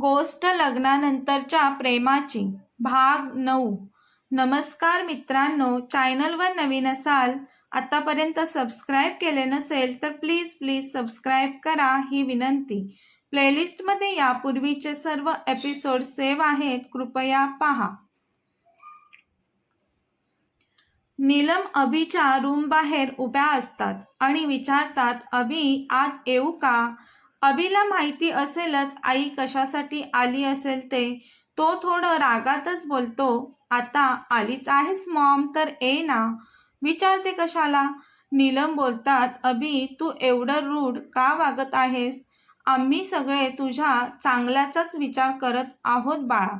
गोष्ट लग्नानंतरच्या प्रेमाची. भाग नऊ. नमस्कार मित्रांनो चॅनलवर नवीन असाल आतापर्यंत सबस्क्राईब केले नसेल तर प्लीज प्लीज सबस्क्राईब करा ही विनंती. प्लेलिस्टमध्ये यापूर्वीचे सर्व एपिसोड सेव्ह आहेत कृपया पहा. नीलम अभिच्या रूम बाहेर उभ्या असतात आणि विचारतात अभि आत येऊ का? अभिला माहिती असेलच आई कशासाठी आली असेल ते. तो थोडं रागातच बोलतो आता आलीच आहेस मॉम तर ए ना. विचारते कशाला? नीलम बोलतात अभि तू एवढं रूढ का वागत आहेस? आम्ही सगळे तुझ्या चांगल्याचाच विचार करत आहोत बाळा.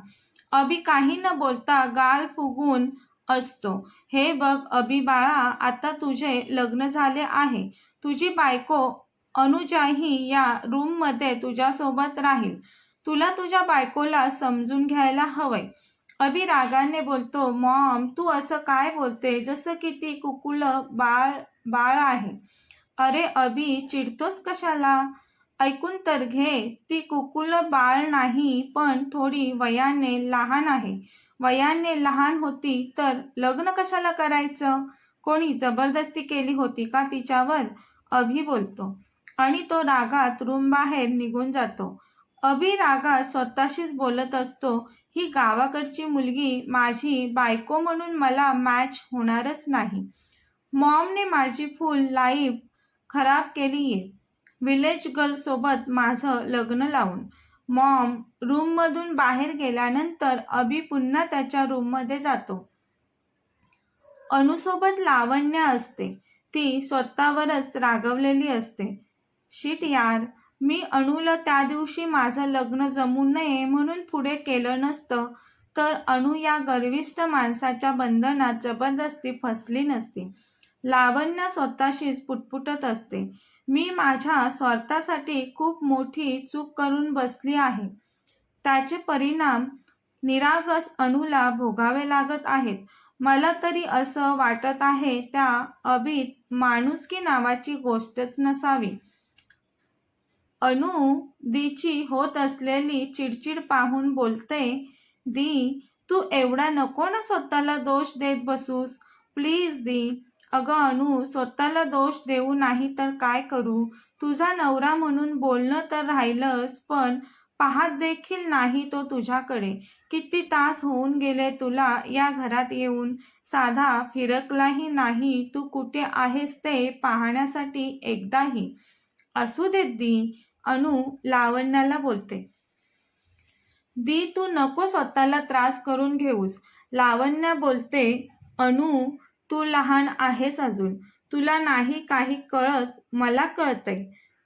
अभि काही न बोलता गाल फुगून असतो. हे बघ अभि बाळा आता तुझे लग्न झाले आहे. तुझी बायको अनुजाही या रूममध्ये तुझ्यासोबत राहील. तुला तुझ्या बायकोला समजून घ्यायला हवंय. अभि रागाने बोलतो मॉम तू असं काय बोलते? जसं की ती कुकुल बाळ बाळ आहे. अरे अभि चिडतोस कशाला? ऐकून तर घे. ती कुकुल बाळ नाही पण थोडी वयाने लहान आहे. वयाने लहान होती तर लग्न कशाला करायचं? कोणी जबरदस्ती केली होती का तिच्यावर? अभि बोलतो. आणि तो रागात रूम बाहेर निघून जातो. अभि रागात स्वतःशीच बोलत असतो ही गावाकडची मुलगी माझी बायको म्हणून मला मॅच होणारच नाही. मॉमने माझी फुल लाईफ खराब केली आहे. विलेज गर्लसोबत माझं लग्न लावून. मॉम रूममधून बाहेर गेल्यानंतर अभि पुन्हा त्याच्या रूममध्ये जातो. अनुसोबत लावण्य असते. ती स्वतःवरच रागवलेली असते. शिट यार मी अणूला त्या दिवशी माझं लग्न जमू नये म्हणून पुढे केलं नसतं तर अणू या गर्विष्ठ माणसाच्या बंधनात जबरदस्ती फसली नसती. लावण्य स्वतःशीच पुटपुटत असते. मी माझ्या स्वार्थासाठी खूप मोठी चूक करून बसली आहे. त्याचे परिणाम निरागस अणूला भोगावे लागत आहेत. मला तरी असं वाटत आहे त्या अभित माणुसकी नावाची गोष्टच नसावी. अनु दीची होत असलेली चिडचिड पाहून बोलते दी तू एवढा नको ना स्वतःला दोष देत बसूस. प्लीज दी. अगं अनु स्वतःला दोष देऊ नाही तर काय करू? तुझा नवरा म्हणून बोलणं तर राहिलंच पण पाहत देखील नाही तो तुझ्याकडे. किती तास होऊन गेले तुला या घरात येऊन. साधा फिरकलाही नाही तू कुठे आहेस ते पाहण्यासाठी एकदाही. असू देत दी. अनु लावण्याला बोलते. दी तू नको स्वतःला त्रास करून घेऊस लावण्य बोलते अनु तू लहान आहेस अजून. तुला नाही काही कळत मला कळतंय.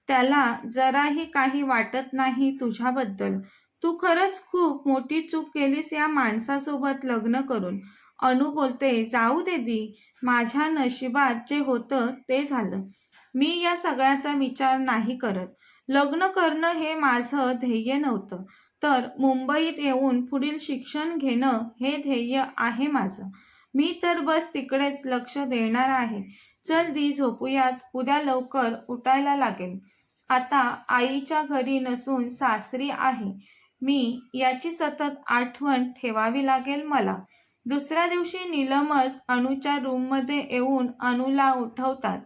त्याला जराही काही वाटत नाही तुझ्याबद्दल. तू खरंच खूप मोठी चूक केलीस या माणसासोबत लग्न करून अनु बोलते जाऊ दे दी. माझ्या नशिबात जे होतं ते झालं. मी या सगळ्याचा विचार नाही करत. लग्न करणं हे माझं ध्येय नव्हतं. तर मुंबईत येऊन पुढील शिक्षण घेणं हे ध्येय आहे माझं. मी तर बस तिकडेच लक्ष देणार आहे. चल दी झोपूयात उद्या लवकर उठायला लागेल. आता आईच्या घरी नसून सासरी आहे. मी याची सतत आठवण ठेवावी लागेल मला. दुसऱ्या दिवशी नीलमच अणूच्या रूममध्ये येऊन अणूला उठवतात.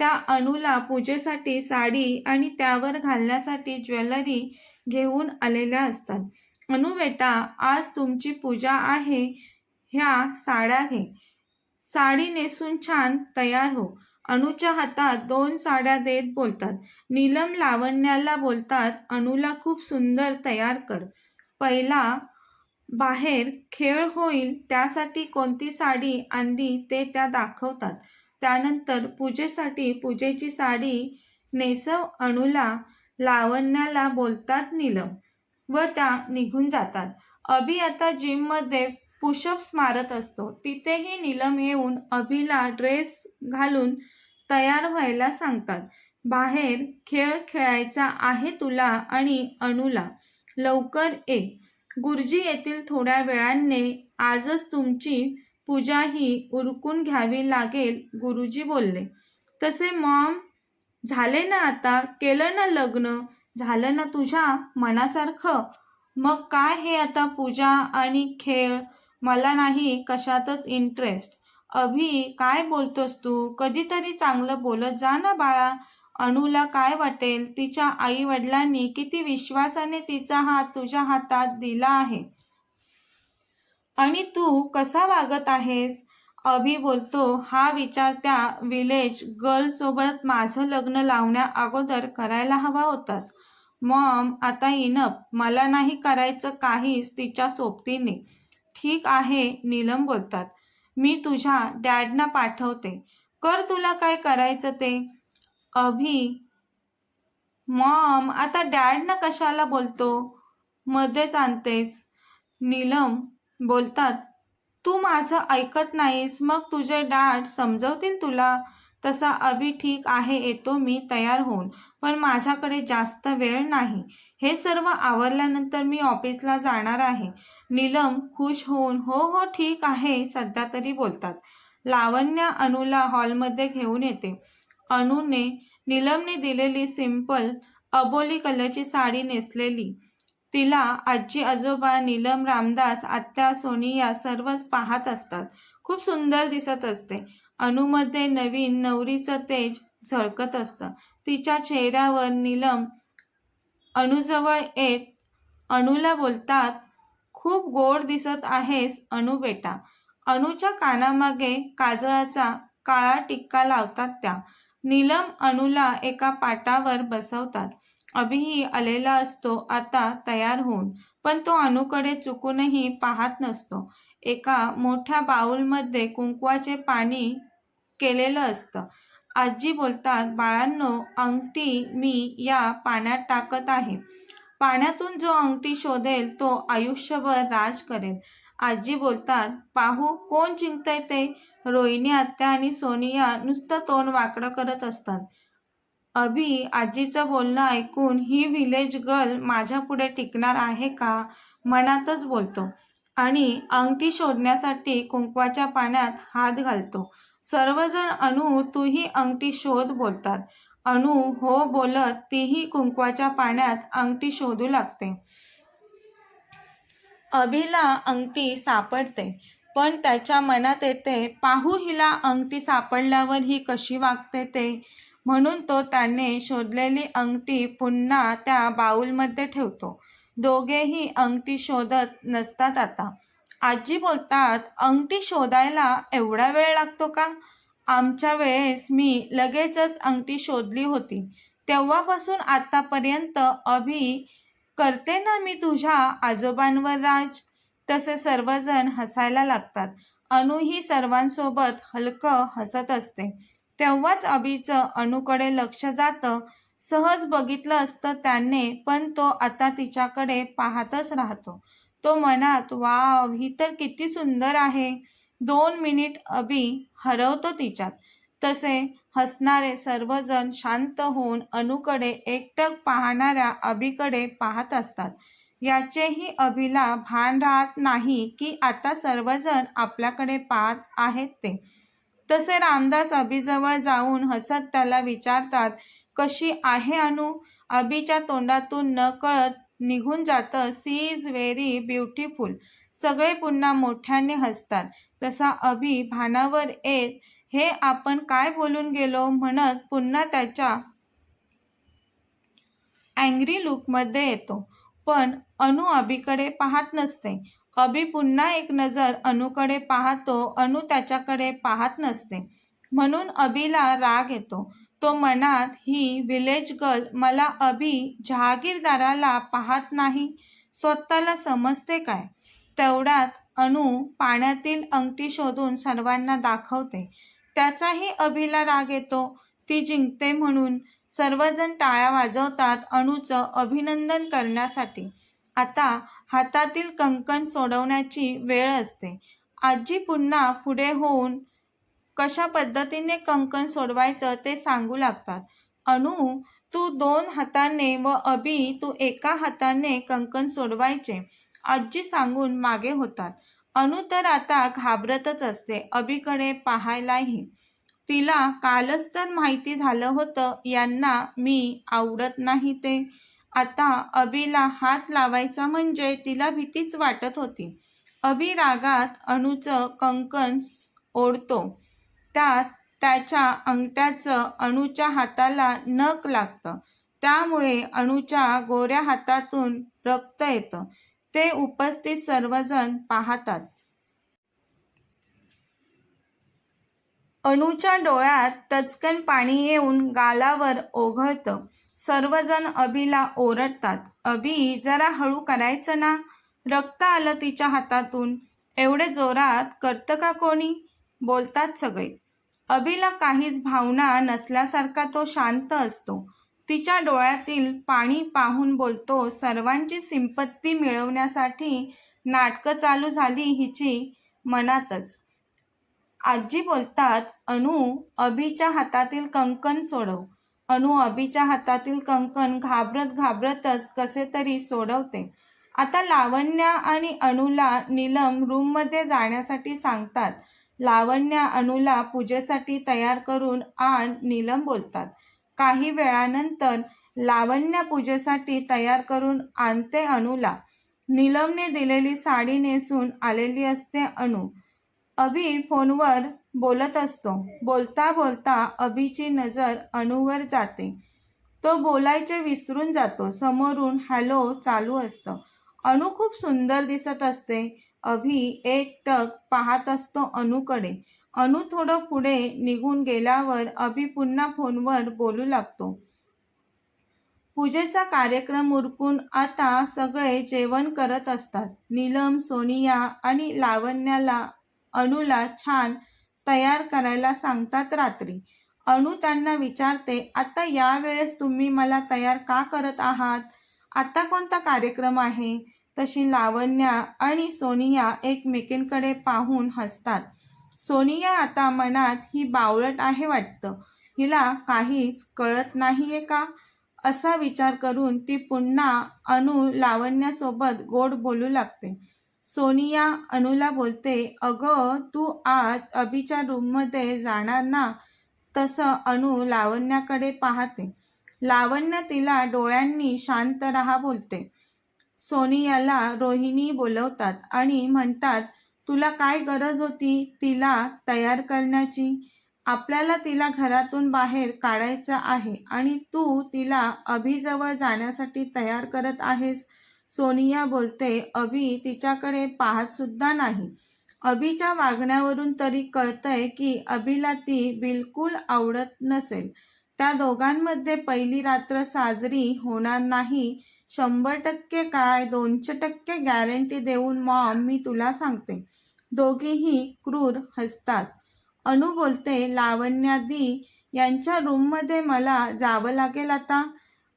त्या अणूला पूजेसाठी साडी आणि त्यावर घालण्यासाठी ज्वेलरी घेऊन आलेल्या असतात. अनु बेटा आज तुमची पूजा आहे ह्या साड्या घे. साडी नेसून छान तयार हो. अणूच्या हातात दोन साड्या देत बोलतात. नीलम लावण्याला बोलतात अणूला खूप सुंदर तयार कर. पहिला बाहेर खेळ होईल त्यासाठी कोणती साडी आणली ते त्या दाखवतात. त्यानंतर पूजेसाठी पूजेची साडी नेसव अणूला लावण्याला बोलतात नीलम व त्या निघून जातात. अभि आता जिममध्ये पुशअप्स मारत असतो. तिथेही नीलम येऊन अभिला ड्रेस घालून तयार व्हायला सांगतात. बाहेर खेळ खेळायचा आहे तुला आणि अणूला. लवकर ये. गुरुजी येथील थोड्या वेळाने आजच तुमची पूजा ही उरकून घ्यावी लागेल गुरुजी बोलले. तसे मॉम झाले ना आता? केलं ना लग्न? झालं ना तुझ्या मनासारखं? मग काय हे आता पूजा आणि खेळ? मला नाही कशातच इंटरेस्ट अभि काय बोलतोस तू? कधीतरी चांगलं बोलत जा ना बाळा. अणूला काय वाटेल? तिच्या आई वडिलांनी किती विश्वासाने तिचा हात तुझ्या हातात दिला आहे. आणि तू कसा वागत आहेस? अभि बोलतो हा विचार त्या विलेज गर्ल सोबत माझं लग्न लावण्या अगोदर करायला हवा होतास. मॉम आता इनप मला नाही करायचं काहीच तिच्या सोबतीने. ठीक आहे नीलम बोलतात. मी तुझ्या डॅडना पाठवते. कर तुला काय करायचं ते? अभि मॉम आता डॅडना कशाला बोलतो? मध्येच आणतेस. नीलम बोलतात तू माझं ऐकत नाहीस मग तुझे डॅड समजवतील तुला? तसा अभि ठीक आहे येतो मी तयार होऊन. पण माझ्याकडे जास्त वेळ नाही. हे सर्व आवरल्यानंतर मी ऑफिसला जाणार आहे. नीलम खुश होऊन हो हो ठीक आहे सध्या तरी बोलतात. लावण्या अणूला हॉलमध्ये घेऊन येते. अणूने नीलमने दिलेली सिंपल अबोली कलरची साडी नेसलेली. तिला आजी आजोबा नीलम रामदास आत्या सोनिया सर्वच पाहत असतात. खूप सुंदर दिसत असते. अणूमध्ये नवीन नवरीचं तेज झळकत असतं. तिच्या चेहऱ्यावर नीलम अणूजवळ येत अणूला बोलतात खूप गोड दिसत आहेस अणू बेटा. अणूच्या कानामागे काजळाचा काळा टिक्का लावतात त्या. नीलम अणूला एका पाटावर बसवतात. अभिही आलेला असतो आता तयार होऊन. पण तो अनुकडे चुकूनही पाहत नसतो. एका मोठ्या बाऊलमध्ये कुंकवाचे पाणी केलेलं असतं. आजी बोलतात बाळांनो अंगठी मी या पाण्यात टाकत आहे. पाण्यातून जो अंगठी शोधेल तो आयुष्यभर राज करेल. आजी बोलतात पाहू कोण जिंकतंय ते? रोहिणी आत्या आणि सोनिया नुसतं तोंड वाकडं करत असतात. अभि आजीचं बोलणं ऐकून ही व्हिलेज गर्ल माझ्या पुढे टिकणार आहे का? मनातच बोलतो. आणि अंगठी शोधण्यासाठी कुंकवाच्या पाण्यात हात घालतो. सर्वजण अणू तूही अंगठी शोध बोलतात. अणू हो बोलत तीही कुंकवाच्या पाण्यात अंगठी शोधू लागते. अभिला अंगठी सापडते पण त्याच्या मनात येते पाहू हिला अंगठी सापडल्यावर ही कशी वागते ते? म्हणून तो त्याने शोधलेली अंगठी पुन्हा त्या बाऊलमध्ये ठेवतो. दोघेही अंगठी शोधत नसतात आता. आजी बोलतात अंगठी शोधायला एवढा वेळ लागतो का? आमच्या वेळेस मी लगेचच अंगठी शोधली होती. तेव्हापासून आतापर्यंत अभि करते ना मी तुझ्या आजोबांवर राज? तसे सर्वजण हसायला लागतात. अणूही सर्वांसोबत हलकं हसत असते. तेव्हाच अभिचं अणूकडे लक्ष जातं. सहज बघितलं असतं त्याने पण तो आता तिच्याकडे पाहतच राहतो. तो मनात वाव ही तर किती सुंदर आहे. दोन मिनिट अभि हरवतो तिच्यात. तसे हसणारे सर्वजण शांत होऊन अणुकडे एकटक पाहणाऱ्या अभिकडे पाहत असतात. याचेही अभिला भान राहत नाही की आता सर्वजण आपल्याकडे पाहत आहेत ते. तसे रामदास अभिजवळ जाऊन हसत त्याला विचारतात कशी आहे अनु? अभिच्या तोंडातून न कळत निघून जातं सी इज व्हेरी ब्युटिफुल. सगळे पुन्हा मोठ्याने हसतात. तसा अभि भानावर येत हे आपण काय बोलून गेलो? म्हणत पुन्हा त्याच्या अँग्री लुकमध्ये येतो. पण अनु अभिकडे पाहत नसते. अभि पुन्हा एक नजर अनुकडे पाहतो. अणू त्याच्याकडे पाहत नसते. म्हणून अभिला राग येतो. तो मनात ही विलेज गर्ल मला अभि जहागीरदाराला पाहत नाही. स्वतःला समजते काय? तेवढ्यात अणू पाण्यातील अंगठी शोधून सर्वांना दाखवते. त्याचाही अभिला राग येतो. ती जिंकते म्हणून. सर्वजण टाळ्या वाजवतात अणूचं अभिनंदन करण्यासाठी. आता हातातील कंकण सोडवण्याची वेळ असते. आजी पुन्हा पुढे होऊन कशा पद्धतीने कंकण सोडवायचं ते सांगू लागतात. अनु तू दोन हाताने व अभि तू एका हाताने कंकण सोडवायचे आजी सांगून मागे होतात. अनु तर आता घाबरतच असते अभिकडे पाहायलाही. तिला कालच तर माहिती झालं होतं यांना मी आवडत नाही ते. आता अभिला हात लावायचा म्हणजे तिला भीतीच वाटत होती. अभिरागात रागात अणूचं कंकण ओढतो. त्यात त्याच्या अंगठ्याचं अणूच्या हाताला नख लागतं. त्यामुळे अणूच्या गोऱ्या हातातून रक्त येतं. ते उपस्थित सर्वजण पाहतात. अणूच्या डोळ्यात टचकन पाणी येऊन गालावर ओघळतं. सर्वजण अभिला ओरडतात. अभि जरा हळू करायचं ना? रक्त आलं तिच्या हातातून. एवढे जोरात करतं का कोणी? बोलतात सगळे. अभिला काहीच भावना नसल्यासारखा तो शांत असतो. तिच्या डोळ्यातील पाणी पाहून बोलतो सर्वांची सिंपत्ती मिळवण्यासाठी नाटकं चालू झाली हिची मनातच. आजी बोलतात अनु अभिच्या हातातील कंकण सोडव. अनु अभिच्या हातातील कंकण घाबरत घाबरतच कसे तरी सोडवते. आता लावण्या आणि अणूला नीलम रूममध्ये जाण्यासाठी सांगतात. लावण्या अणूला पूजेसाठी तयार करून आण नीलम बोलतात. काही वेळानंतर लावण्या पूजेसाठी तयार करून आणते अणूला. नीलमने दिलेली साडी नेसून आलेली असते अणू. अभि फोनवर बोलत असतो. बोलता बोलता अभिची नजर अणूवर जाते. तो बोलायचे विसरून जातो. समोरून हॅलो चालू असतं. अणू खूप सुंदर दिसत असते. अभि एकटक पाहत असतो अणूकडे. अणू थोडं पुढे निघून गेल्यावर अभि पुन्हा फोनवर बोलू लागतो. पूजेचा कार्यक्रम उरकून आता सगळे जेवण करत असतात. नीलम सोनिया आणि लावण्याला अणूला छान तयार करायला सांगतात रात्री. अणू त्यांना विचारते आता यावेळेस तुम्ही मला तयार का करत आहात? आता कोणता कार्यक्रम आहे? तशी लावण्या आणि सोनिया एकमेकींकडे पाहून हसतात. सोनिया आता मनात ही बावळट आहे वाटतं. हिला काहीच कळत नाहीये का? असा विचार करून ती पुन्हा अणू लावण्यासोबत गोड बोलू लागते. सोनिया अनुला बोलते अगं तू आज अभिच्या रूममध्ये जाणार ना? तसं अनु लावण्याकडे पाहते. लावण्य तिला डोळ्यांनी शांत राहा बोलते. सोनियाला रोहिणी बोलवतात आणि म्हणतात तुला काय गरज होती तिला तयार करण्याची? आपल्याला तिला घरातून बाहेर काढायचं आहे आणि तू तिला अभिजवळ जाण्यासाठी तयार करत आहेस. सोनिया बोलते अभि तिच्याकडे पाहत सुद्धा नाही. अभिच्या वागण्यावरून तरी कळतंय की अभिला ती बिलकुल आवडत नसेल. त्या दोघांमध्ये पहिली रात्र साजरी होणार नाही. शंभर टक्के काय दोनशे टक्के गॅरंटी देऊन मॉम मी तुला सांगते. दोघेही क्रूर हसतात. अनु बोलते लावण्यादी यांच्या रूममध्ये मला जावं लागेल आता?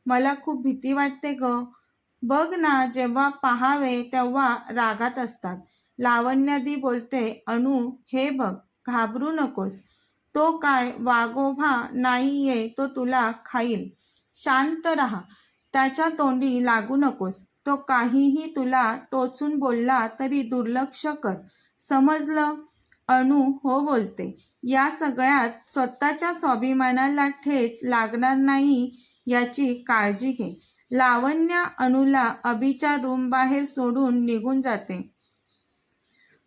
मला खूप भीती वाटते ग. बघ ना जेव्हा पहावे तेव्हा रागात असतात. लावण्यादी बोलते अनु हे बघ घाबरू नकोस. तो काय वागोभा नाहीये तो तुला खाईल. शांत राहा. त्याच्या तोंडी लागू नकोस. तो काहीही तुला टोचून बोलला तरी दुर्लक्ष कर. समजलं? अणू हो बोलते. या सगळ्यात स्वतःच्या स्वाभिमानाला ठेच लागणार नाही याची काळजी घे. लावण्या अणूला अभिच्या रूम बाहेर सोडून निघून जाते.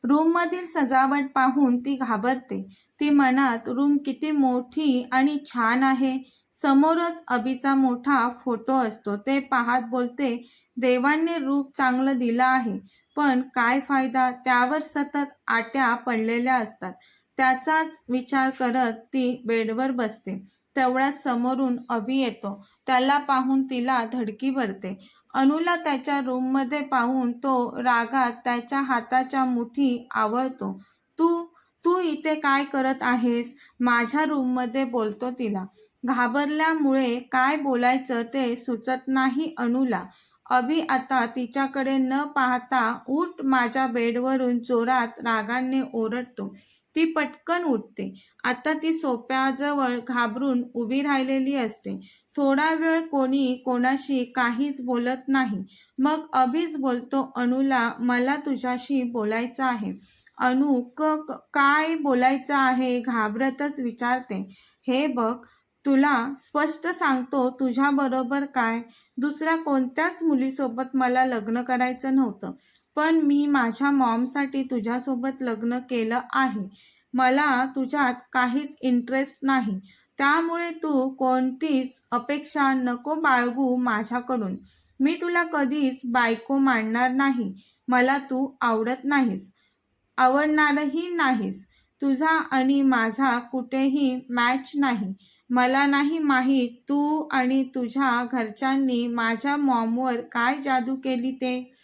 रूममधील सजावट पाहून ती घाबरते. ती मनात रूम किती मोठी आणि छान आहे. समोरच अभिचा मोठा फोटो असतो. ते पाहत बोलते देवाने रूप चांगलं दिलं आहे पण काय फायदा? त्यावर सतत आट्या पडलेल्या असतात. त्याचाच विचार करत ती बेडवर बसते. तेवढ्यात समोरून अभि येतो. त्याला पाहून तिला धडकी भरते. अनुला त्याच्या रूममध्ये पाहून तो रागात त्याच्या हाताच्या मुठी आवळतो. तू तू इथे काय करत आहेस? माझ्या रूममध्ये बोलतो तिला. घाबरल्यामुळे काय बोलायचं ते सुचत नाही अनुला. अभि आता तिच्याकडे न पाहता उठ माझ्या बेडवरून जोरात रागाने ओरडतो. ती पटकन उठते. आता ती सोप्याजवळ घाबरून उभी राहिलेली असते. थोडा वेळ कोणी कोणाशी काहीच बोलत नाही. मग अभिच बोलतो अनुला मला तुझ्याशी बोलायचं आहे. अनु क क- काय बोलायचं आहे? घाबरतच विचारते. हे बघ तुला स्पष्ट सांगतो तुझ्याबरोबर काय? दुसऱ्या कोणत्याच मुलीसोबत मला लग्न करायचं नव्हतं. पण मी माझ्या मॉमसाठी तुझ्यासोबत लग्न केलं आहे. मला तुझ्यात काहीच इंटरेस्ट नाही. त्यामुळे तू कोणतीच अपेक्षा नको बाळगू माझ्याकडून. मी तुला कधीच बायको मानणार नाही. मला तू आवडत नाहीस. आवडणारही नाहीस. तुझा आणि माझा कुठेही मॅच नाही. मला नाही माहीत तू आणि तुझ्या घरच्यांनी माझ्या मॉमवर काय जादू केली ते.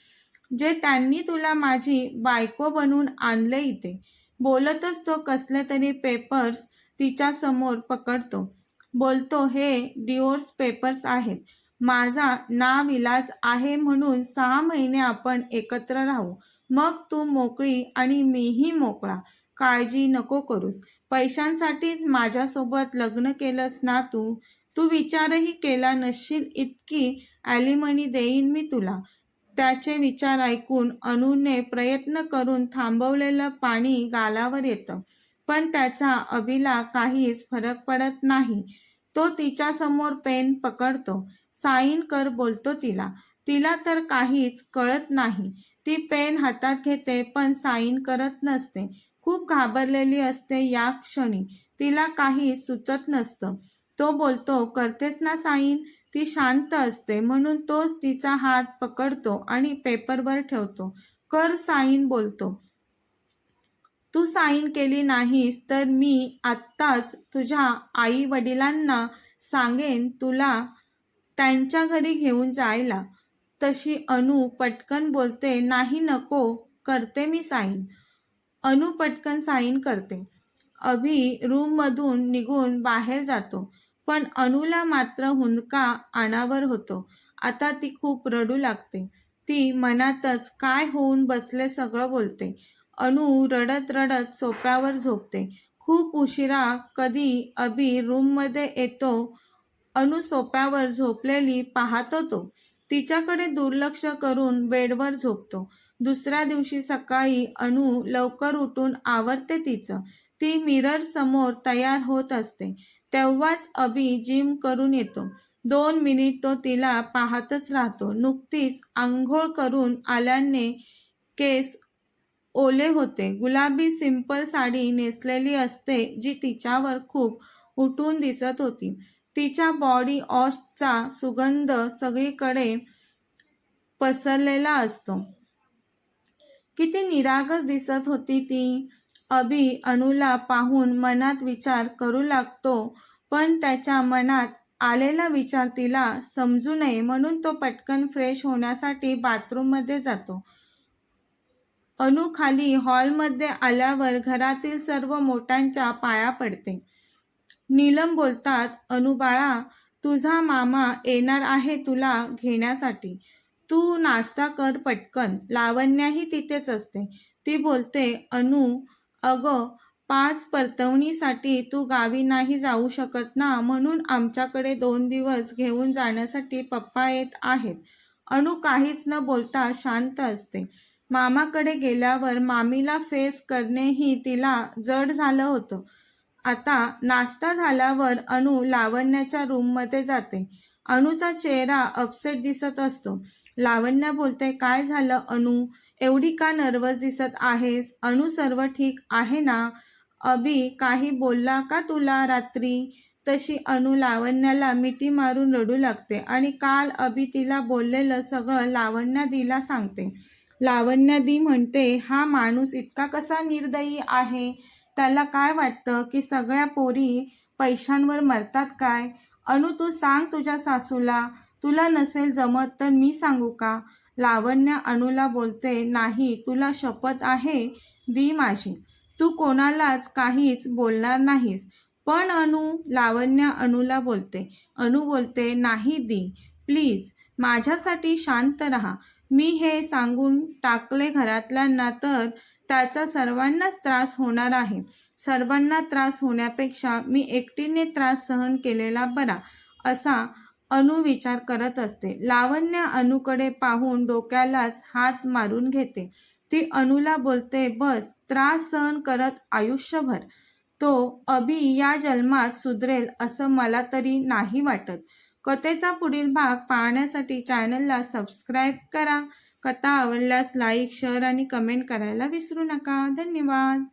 जे त्यांनी तुला माझी बायको बनवून आणले इथे. बोलतच तो कसले तरी पेपर्स तिच्या समोर पकडतो. बोलतो हे डिओर्स पेपर्स आहेत. माझा नाविलाज आहे म्हणून सहा महिने आपण एकत्र राहू. मग तू मोकळी आणि मीही मोकळा. काळजी नको करूस. पैशांसाठीच माझ्यासोबत लग्न केलंस ना तू? तू विचारही केला नसशील इतकी ॲलिमनी देईन मी तुला. त्याचे विचार ऐकून अनुने प्रयत्न करून थांबवलेलं पाणी गालावर येतं. पण त्याचा अभिला काहीच फरक पडत नाही. तो तिच्यासमोर पेन पकडतो. साईन कर बोलतो तिला तिला तर काहीच कळत नाही. ती पेन हातात घेते पण साईन करत नसते. खूप घाबरलेली असते या क्षणी. तिला काही सुचत नसतं. तो बोलतो करतेस ना साईन? ती शांत असते म्हणून तोच तिचा हात पकडतो आणि पेपरवर ठेवतो. कर साईन बोलतो. तू साईन केली नाहीस तर मी आत्ताच तुझ्या आई वडिलांना सांगेन तुला त्यांच्या घरी घेऊन जायला. तशी अनु पटकन बोलते नाही नको करते मी साईन. अनु पटकन साईन करते. अभि रूममधून निघून बाहेर जातो. पण अनुला मात्र हुंदका आणावर होतो. आता ती खूप रडू लागते. ती मनातच काय होऊन बसले सगळं बोलते. अनु रडत रडत सोप्यावर झोपते. खूप उशिरा कधी अभि रूममध्ये येतो अनु सोप्यावर झोपलेली पाहतो तो तिच्याकडे दुर्लक्ष करून बेडवर झोपतो. दुसऱ्या दिवशी सकाळी अनु लवकर उठून आवरते तिचं. ती मिरर समोर तयार होत असते. तेव्हाच अभि जिम करून येतो. दोन मिनिट तो तिला पाहतच राहतो. नुकतीच आंघोळ करून आल्याने केस ओले होते. गुलाबी सिंपल साडी नेसलेली असते जी तिच्यावर खूप उठून दिसत होती. तिच्या बॉडी ऑशचा सुगंध सगळीकडे पसरलेला असतो. किती निरागस दिसत होती ती. अभि अणूला पाहून मनात विचार करू लागतो पण त्याच्या मनात आलेला विचार तिला समजू नये म्हणून तो पटकन फ्रेश होण्यासाठी बाथरूममध्ये जातो. अनु खाली हॉलमध्ये आल्यावर घरातील सर्व मोठ्यांच्या पाया पडते. नीलम बोलतात अनु बाळा तुझा मामा येणार आहे तुला घेण्यासाठी. तू नाश्ता कर पटकन. लावण्याही तिथेच असते. ती बोलते अनु अगं पाच परतवणीसाठी तू गावी नाही जाऊ शकत ना म्हणून आमच्याकडे दोन दिवस घेऊन जाण्यासाठी पप्पा येत आहेत. अनु काहीच न बोलता शांत असते. मामाकडे गेल्यावर मामीला फेस करणेही तिला जड झालं होतं. आता नाश्ता झाल्यावर अनु लावण्याच्या रूममध्ये जाते. अणूचा चेहरा अपसेट दिसत असतो. लावण्या बोलते काय झालं अनु? एवढी का नर्वस दिसत आहेस? अणू सर्व ठीक आहे ना? अभि काही बोलला का तुला रात्री? तशी अनु लावण्याला मिठी मारून रडू लागते आणि काल अभि तिला बोललेलं सगळं लावण्या दिला सांगते. लावण्या दी म्हणते हा माणूस इतका कसा निर्दयी आहे? त्याला काय वाटतं की सगळ्या पोरी पैशांवर मरतात काय? अनु तू सांग तुझ्या सासूला. तुला नसेल जमत तर मी सांगू का? लावण्या अणूला बोलते नाही तुला शपथ आहे? दी माझी. तू कोणालाच काहीच बोलणार नाहीस. पण अनु लावण्या अणूला बोलते. अनु बोलते नाही दी. प्लीज माझ्यासाठी शांत राहा. मी हे सांगून टाकले घरातल्यांना तर त्याचा सर्वांनाच त्रास होणार आहे. सर्वांना त्रास होण्यापेक्षा मी एकटीने त्रास सहन केलेला बरा. असा अनु विचार करत असते. लावण्य अनुकडे पाहून डोक्यालाच हात मारून घेते. ती अनुला बोलते बस त्रास सहन करत आयुष्यभर. तो अभि या जन्मात सुधरेल असं मला तरी नाही वाटत. कथेचा पुढील भाग पाहण्यासाठी चॅनलला सबस्क्राईब करा. कथा आवडल्यास लाईक शेअर आणि कमेंट करायला विसरू नका. धन्यवाद.